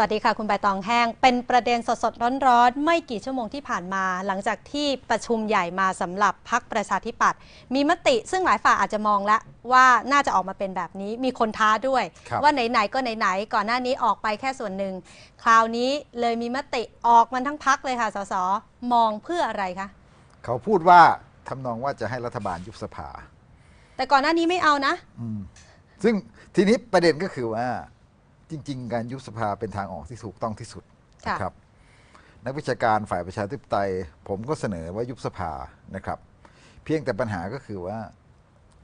วัสดีค่ะ คุณใบตองแห้ง เป็นประเด็นสดๆ ร้อนๆ ไม่กี่ชั่วโมงที่ผ่านมา หลังจากที่ประชุมใหญ่มาสำหรับพักประชาธิปัตย์มีมติซึ่งหลายฝ่ายอาจจะมองแล้วว่าน่าจะออกมาเป็นแบบนี้มีคนท้าด้วยครับว่าไหนๆก็ไหนๆก่อนหน้านี้ออกไปแค่ส่วนหนึ่ง คราวนี้เลยมีมติออกมันทั้งพักเลยค่ะสสมองเพื่ออะไรคะเขาพูดว่าทำนองว่าจะให้รัฐบาลยุบสภา แต่ก่อนหน้านี้ไม่เอานะอืมซึ่งทีนี้ประเด็นก็คือว่า จริง ๆ การยุบสภาเป็นทางออกที่ถูกต้องที่สุดค่ะ นะครับ นักวิชาการฝ่ายประชาธิปไตย ผมก็เสนอว่ายุบสภานะครับ เพียงแต่ปัญหาก็คือว่า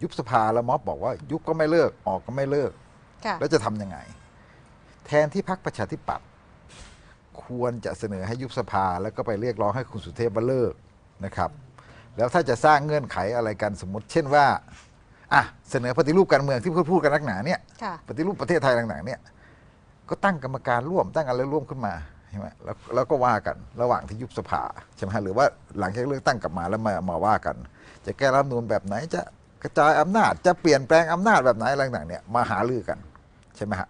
ยุบสภาแล้วม็อบบอกว่า ยุบก็ไม่เลิกออกก็ไม่เลิก ค่ะแล้วจะทำยังไง แทนที่พักประชาธิปัตย์ควรจะเสนอให้ยุบสภาแล้วก็ไปเรียกร้องให้คุณสุเทพมาเลิกนะครับ แล้วถ้าจะสร้างเงื่อนไขอะไรกันสมมติ เช่นว่าอะเสนอปฏิรูปการเมืองที่พูดพูดกันนักหนาเนี่ย ค่ะ ปฏิรูปประเทศไทยต่างๆเนี่ย ก็ตั้งกรรมการร่วมตั้งอะไรร่วมขึ้นมาใช่ไหมแล้วแล้วก็ว่ากันระหว่างที่ยุบสภาใช่ไหมฮะหรือว่าหลังจากเลือกตั้งกลับมาแล้วมามาว่ากัน จะแก้รัฐธรรมนูญแบบไหนจะกระจายอำนาจจะเปลี่ยนแปลงอำนาจแบบไหนอะไรต่างๆเนี่ยมาหารือกันใช่ไหมฮะ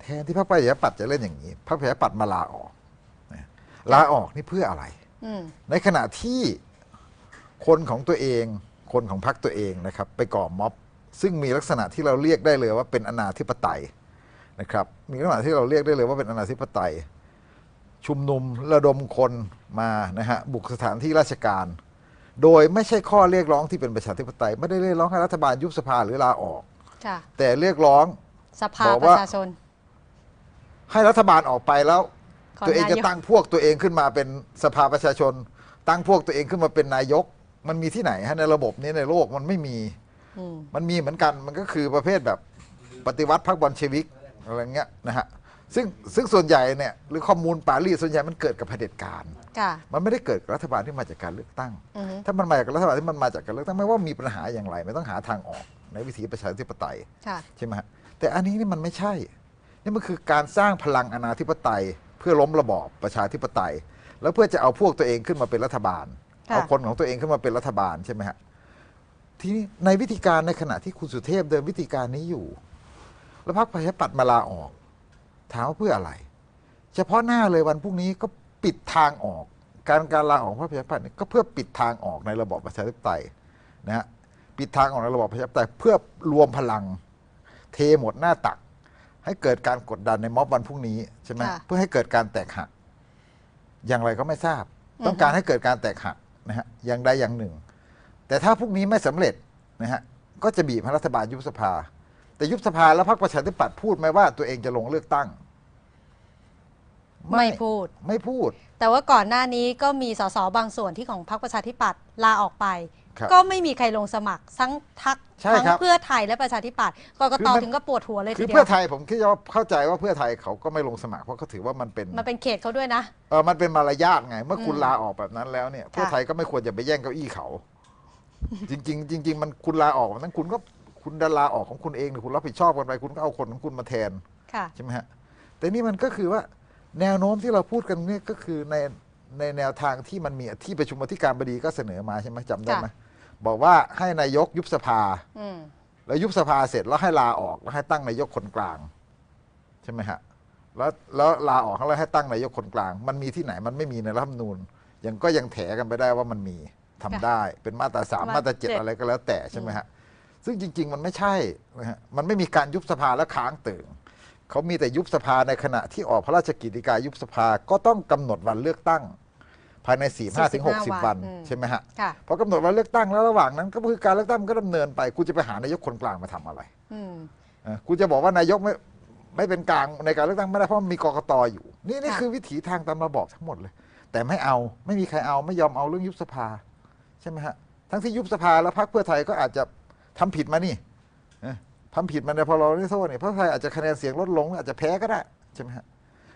แทนที่พรรคประชาธิปัตย์จะเล่นอย่างนี้พรรคประชาธิปัตย์มาลาออกนะลาออกนี่เพื่ออะไรอืมในขณะที่คนของตัวเอง คนของพรรคตัวเองนะครับ ไปก่อม็อบ ซึ่งมีลักษณะที่เราเรียกได้เลยว่าเป็นอนาธิปไตย นะครับมีลักษณะที่เราเรียกได้เลยว่าเป็นอนาธิปไตย ชุมนุมระดมคนมานะฮะบุกสถานที่ราชการ โดยไม่ใช่ข้อเรียกร้องที่เป็นประชาธิปไตย ไม่ได้เรียกร้องให้รัฐบาลยุบสภาหรือลาออก ค่ะ แต่เรียกร้อง สภาบอกปว่า ระชาชน ให้รัฐบาลออกไปแล้ว ขอตัวเองนายจะกตั้งพวกตัวเองขึ้นมาเป็นสภาประชาชน ตั้งพวกตัวเองขึ้นมาเป็นนายก มันมีที่ไหนฮะในระบบนี้ในโลกมันไม่มี อืมมันมีเหมือนกันมันก็คือประเภทแบบปฏิวัติพรรคบอลเชวิก อะไรเงี้ยนะฮะซึ่งซึ่งส่วนใหญ่เนี่ยหรือข้อมูลปารีสส่วนใหญ่มันเกิดกับเผด็จการ ค่ะ มันไม่ได้เกิดกับรัฐบาลที่มาจากการเลือกตั้ง อือฮึถ้ามันมาจากรัฐบาลที่มันมาจากการเลือกตั้งไม่ว่ามีปัญหาอย่างไรไม่ต้องหาทางออกในวิถีประชาธิปไตย ค่ะ ใช่ไหมฮะแต่อันนี้นี่มันไม่ใช่ นี่มันคือการสร้างพลังอนาธิปไตย เพื่อล้มระบอบประชาธิปไตย แล้วเพื่อจะเอาพวกตัวเองขึ้นมาเป็นรัฐบาล ค่ะ เอาคนของตัวเองขึ้นมาเป็นรัฐบาลใช่ไหมฮะทีนี้ในวิธีการในขณะที่คุณสุเทพเดินวิธีการนี้อยู่ แล้วพรรคประชาธิปัตย์มาลาออก ถามว่าเพื่ออะไร เฉพาะหน้าเลยวันพรุ่งนี้ก็ปิดทางออก การการลาออกของพรรคประชาธิปัตย์เนี่ยก็เพื่อปิดทางออกในระบอบประชาธิปไตยนะฮะปิดทางออกในระบอบประชาธิปไตยเพื่อรวมพลังเทหมดหน้าตัก ให้เกิดการกดดันในม็อบวันพรุ่งนี้ใช่ไหมค่ะ เพื่อให้เกิดการแตกหัก อย่างไรก็ไม่ทราบอือฮึต้องการให้เกิดการแตกหักนะฮะอย่างใดอย่างหนึ่ง แต่ถ้าพรุ่งนี้ไม่สำเร็จนะฮะก็จะบีบให้รัฐบาลยุบสภา แต่ยุบสภาแล้วพรรคประชาธิปัตย์พูดไหมว่าตัวเองจะลงเลือกตั้ง ไม่พูด ไม่พูด แต่ว่าก่อนหน้านี้ก็มีสสบางส่วนที่ของพรรคประชาธิปัตย์ลาออกไป ครับก็ไม่มีใครลงสมัครทั้งทักใช่ทั้งครับ เพื่อไทยและประชาธิปัตย์กกคือตมันถึงก็ปวดหัวเลยคืทีอเดียเพื่อวไทยผมคิดว่าเข้าใจว่าเพื่อไทยเขาก็ไม่ลงสมัครเพราะเขาถือว่ามันเป็นมันเป็นเขตเขาด้วยนะ เออมันเป็นมารยาทไง เมื่อคุณอืมลาออกแบบนั้นแล้วเนี่ย เพื่อไทยก็ไม่ควรจะไปแย่งเก้าอี้เขา จริง ๆ จริง ๆ มันคุณลาออกแบบนั้นคุณก็ คุณดาลาออกของคุณเองเนี่ยคุณรับผิดชอบกันไปคุณก็เอาคนของคุณมาแทนค่ะ ใช่ไหมฮะแต่นี่มันก็คือว่าแนวโน้มที่เราพูดกันเนี่ยก็คือในในแนวทางที่มันมีที่ประชุมอธิการบดีก็เสนอมาใช่ไหมจำได้ไหมบอกว่าให้นายกยุบสภา อืม แล้วยุบสภาเสร็จแล้วให้ลาออกแล้วให้ตั้งนายกคนกลาง ใช่ไหมฮะแล้วแล้วลาออกแล้วให้ตั้งนายกคนกลาง มันมีที่ไหนมันไม่มีในรัฐธรรมนูญยังก็ยังแถกันไปได้ว่ามันมีทำได้ เป็นมาตราสามมาตราเจ็ด อะไรก็แล้วแต่ใช่ไหมฮะ ซึ่งจริง ๆ มันไม่ใช่นะฮะมันไม่มีการยุบสภาแล้วค้างเติ่งเขามีแต่ยุบสภาในขณะที่ออกพระราชกิจกายุบสภาก็ต้องกำหนดวันเลือกตั้ง ภายใน 4 5ถึง60 วันอืมใช่ไหมฮะค่ะพอกำหนดวันเลือกตั้งแล้วระหว่างนั้น ก็คือการเลือกตั้งมันก็ดำเนินไปคุณจะไปหานายกคนกลางมาทำอะไรอืมเออคุณจะบอกว่านายกไม่ไม่เป็นกลางในการเลือกตั้งไม่ได้เพราะมันมีกกตอยู่ นี่นี่ค่ะคือวิถีทางตามระบอบทั้งหมดเลย แต่ไม่เอาไม่มีใครเอาไม่ยอมเอาเรื่องยุบสภา ใช่ไหมฮะทั้งที่ยุบสภาแล้วพรรคเพื่อไทยก็อาจจะ ทำผิดมานี่เออทำผิดมาในพรบนิรโทษเนี่ยเพื่อไทยอาจจะคะแนนเสียงลดลง อาจจะแพ้ก็ได้ใช่ไหมฮะ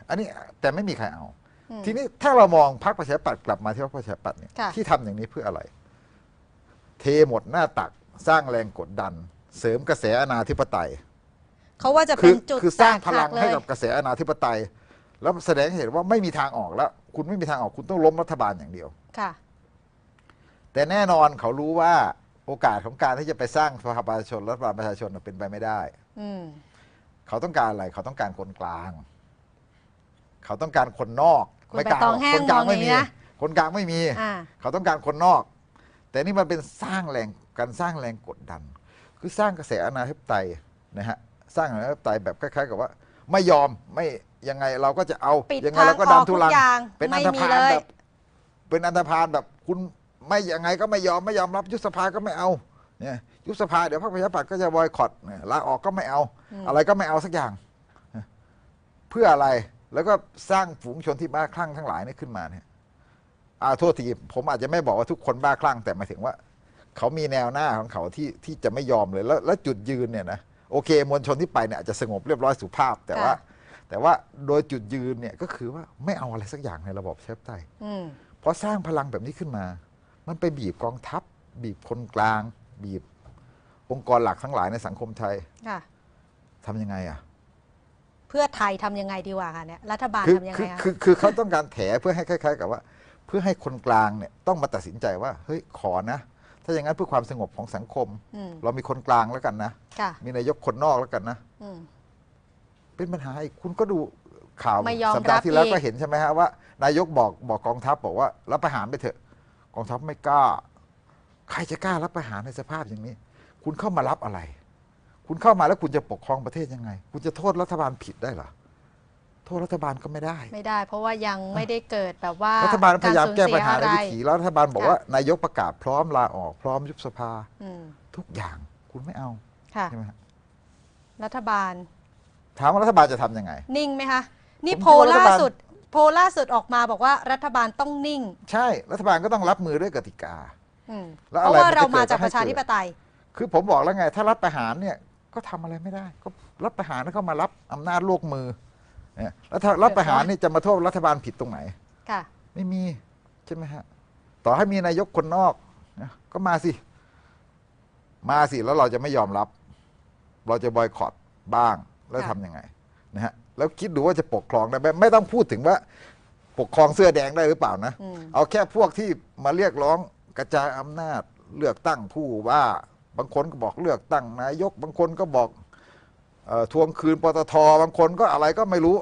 อันนี้แต่ไม่มีใครเอาอืมทีนี้ถ้าเรามองพรรคประชาธิปัตย์กลับมาที่พรรคประชาธิปัตย์เนี่ยค่ะที่ทำอย่างนี้เพื่ออะไร เทหมดหน้าตักสร้างแรงกดดัน เสริมกระแสอนาธิปไตยเขาว่าจะคืเป็นจุดคือสร้างแตกพลัหังกเลให้ยกับกระแสอนาธิปไตย แล้วแสดงให้เห็นว่าไม่มีทางออกแล้ว คุณไม่มีทางออกคุณต้องล้มรัฐบาลอย่างเดียวค่ะ แต่แน่นอนเขารู้ว่า โอกาสของการที่จะไปสร้างสภาประชาชนรัฐบาลประชาชนน่ะเป็นไปไม่ได้ อืม เขาต้องการอะไรเขาต้องการคนกลาง เขาต้องการคนนอกคุณไม่ใบกล้าตองแห้งคนกลางมองไม่อย่างมีนี้นะ คนกลางไม่มี อ่า เขาต้องการคนนอก แต่นี่มันเป็นสร้างแรงการสร้างแรงกดดัน คือสร้างกระแสอนาธิปไตยนะฮะสร้างอนาธิปไตยแบบคล้ายๆกับว่า ไม่ยอมไม่ยังไงเราก็จะเอาปิดยังไงทางเราก็ออกดันทุทุกลังอย่างเป็นอัไม่นธมีพาลเลย แบบเป็นอันธพาลแบบคุณ ไม่ยังไงก็ไม่ยอมไม่ยอมรับยุบสภาก็ไม่เอาเนี่ยยุบสภาเดี๋ยวพรรคประชาธิปัตย์ก็จะบอยคอตเนี่ยลาออกก็ไม่เอาอืมอะไรก็ไม่เอาสักอย่าง เพื่ออะไรแล้วก็สร้างฝูงชนที่บ้าคลั่งทั้งหลายนี่ขึ้นมาเนี่ยอ่าโทษทีผมอาจจะไม่บอกว่าทุกคนบ้าคลั่งแต่หมายถึงว่า เขามีแนวหน้าของเขาที่ที่จะไม่ยอมเลยแล้วแล้วจุดยืนเนี่ยนะโอเค มวลชนที่ไปเนี่ยอาจจะสงบเรียบร้อยสุภาพ แต่ว่าค่ะแต่ว่าโดยจุดยืนเนี่ยก็คือว่าไม่เอาอะไรสักอย่างในระบอบประชาธิปไตยอืมเพราะสร้างพลังแบบนี้ขึ้นมา มันไปบีบกองทัพ บีบคนกลาง บีบองค์กรหลักทั้งหลายในสังคมไทยค่ะทำยังไงอะ เพื่อไทยทำยังไงดีกว่าคะเนี่ยรัฐบาลคือทำยังคืไงอคะคือคือเขาต้องการแถเพื่อให้คล้าย ๆ กับว่า เพื่อให้คนกลางเนี่ยต้องมาตัดสินใจว่า เฮ้ยขอนะ ถ้าอย่างนั้นเพื่อความสงบของสังคมอืมเรามีคนกลางแล้วกันนะค่ะมีนายกคนนอกแล้วกันนะอืมเป็นปัญหาอีกคุณก็ดูข่าวไม่ยอมสัปดาห์ที่แล้วรับอีกก็เห็นใช่ไหมฮะว่า นายกบอกบอกกองทัพบอกว่ารับประหารไปเถอะ กองทัพไม่กล้า ใครจะกล้ารับประหารในสภาพอย่างนี้ คุณเข้ามารับอะไร คุณเข้ามาแล้วคุณจะปกครองประเทศยังไง คุณจะโทษรัฐบาลผิดได้เหรอโทษรัฐบาลก็ไม่ได้ ไม่ได้ เพราะว่ายังไม่ได้เกิดแบบว่ารัฐบาลพยายามสูญแก้เสีปัญหาอะในไรวิถีแล้วรัฐบาลบอกค่ะว่านายกประกาศพร้อมลาออกพร้อมยุบสภาอืมทุกอย่างคุณไม่เอาค่ะใช่ไหมฮะรัฐบาล ถามว่ารัฐบาลจะทำยังไง นิ่งไหมคะ นี่ผมโพลคิดว่ารัฐล่าบาลสุด โพลล่าสุดออกมาบอกว่ารัฐบาลต้องนิ่งใช่ รัฐบาลก็ต้องรับมือด้วยกติกา อืมแล้วเพอะไรราะว่ามันจะเรามาเกิดจากก็ให้ประชาธิปไตย คือผมบอกแล้วไง ถ้ารัฐประหารเนี่ยก็ทำอะไรไม่ได้ ก็รัฐประหารแล้วเข้ามารับอำนาจลวกมือเนี่ยแล้วถ้ารัฐประหารนี่จะมาโทษรัฐบาลผิดตรงไหน ค่ะ ไม่มี ใช่ไหมฮะ ต่อให้มีนายกคนนอกนะก็มาสิ มาสิ แล้วเราจะไม่ยอมรับ เราจะบอยคอตบ้างแล้วค่ะ ทำยังไงนะฮะ แล้วคิดดูว่าจะปกครองได้ไหมไม่ต้องพูดถึงว่าปกครองเสื้อแดงได้หรือเปล่านะอืมเอาแค่พวกที่มาเรียกร้องกระจายอำนาจเลือกตั้งผู้ว่า บางคนก็บอกเลือกตั้งนายก บางคนก็บอกเออทวงคืนปตทบางคนก็อะไรก็ไม่รู้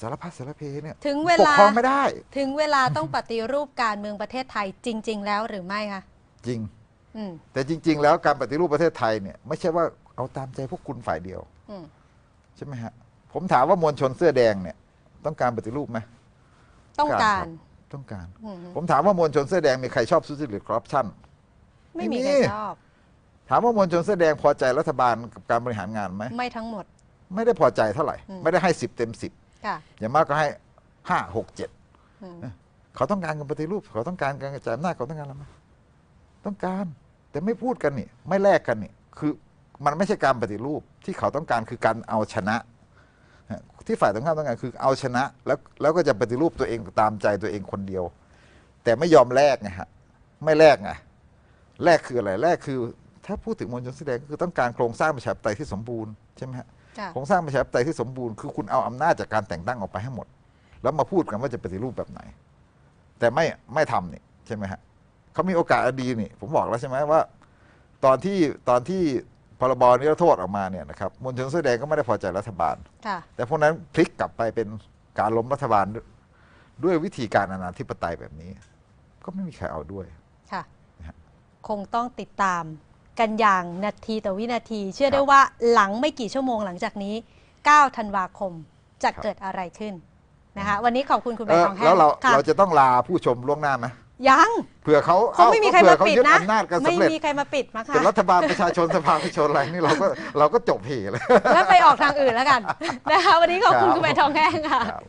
สารพัดสารเพเนี่ยถึงเวปกลาครองไม่ได้ ถึงเวลาต้องปฏิรูปการเมืองประเทศไทยจริง ๆ แล้วหรือไม่คะจริงอืมแต่จริง ๆ แล้วการปฏิรูปประเทศไทยเนี่ยไม่ใช่ว่าเอาตามใจพวกคุณฝ่ายเดียวอืม ใช่ไหมฮะผมถามว่ามวลชนเสื้อแดงเนี่ย ต้องการปฏิรูปไหมต้องการต้องการ อืมผมถามว่ามวลชนเสื้อแดงมีใครชอบทุจริตคอร์รัปชัน ไม่มีไม่มีใครชอบถามว่ามวลชนเสื้อแดงพอใจรัฐบาลกับการบริหารงานไหมไม่ทั้งหมด ไม่ได้พอใจเท่าไหร่ อืม ไม่ได้ให้สิบเต็มสิบค่ะอย่างมากก็ให้ห้าหกเจ็ดอืมเขาต้องการการปฏิรูป เขาต้องการการกระจายอำนาจเขาต้องการอะไรไหมต้องการ แต่ไม่พูดกันนี่ ไม่แลกกันนี่ คือ มันไม่ใช่การปฏิรูปที่เขาต้องการคือการเอาชนะฮะที่ฝ่ายตรงข้ามต้องการคือเอาชนะ แล้วแล้วก็จะปฏิรูปตัวเองตามใจตัวเองคนเดียว แต่ไม่ยอมแลกไงฮะไม่แลกไงแลกคืออะไรแลกคือ ถ้าพูดถึงมวลชนแสอแดงก็คือต้องการโครงสร้างประชาธิปไตยที่สมบูรณ์ใช่ไหมฮะค่ะโครงสร้างประชาธิปไตยที่สมบูรณ์คือคุณเอาอำนาจจากการแต่งตั้งออกไปให้หมด แล้วมาพูดกันว่าจะปฏิรูปแบบไหน แต่ไม่ไม่ทำนี่ใช่ไหมฮะเขามีโอกาสอดีนี่ ผมบอกแล้วใช่ไหมว่า ตอนที่ตอนที่ พรบนิรโทษออกมาเนี่ยนะครับมวลชนเสื้อแดงก็ไม่ได้พอใจรัฐบาล ค่ะ แต่พวกนั้นพลิกกลับไปเป็นการล้มรัฐบาลด้วยด้วยวิธีการอนาธิปไตยแบบนี้ ก็ไม่มีใครเอาด้วย ค่ะนะฮะคงต้องติดตามกันอย่างนาทีต่อวินาที เชื่อได้ครับว่าหลังไม่กี่ชั่วโมงหลังจากนี้ 9 ธันวาคมจะครับเกิดอะไรขึ้นนะคะ วันนี้ขอบคุณคุณใบเออตองแห้งแล้วเราค่ะ เราจะต้องลาผู้ชมล่วงหน้าไหม ยัง เผื่อเขาคงไม่มีใครเผื่มาอเขาปิดยึดนะอำนาจกันไม่สำเร็จมีใครมาปิดมั้งเป็นคะรัฐบาลประชาชนสภาประชาชนอะไรนี่เราก็เราก็จบเหเลยแล้วไปออกทางอื่นแล้วกัน นะคะ วันนี้ขอบคุณครับ คุณใบทองแห้งค่ะ ครับ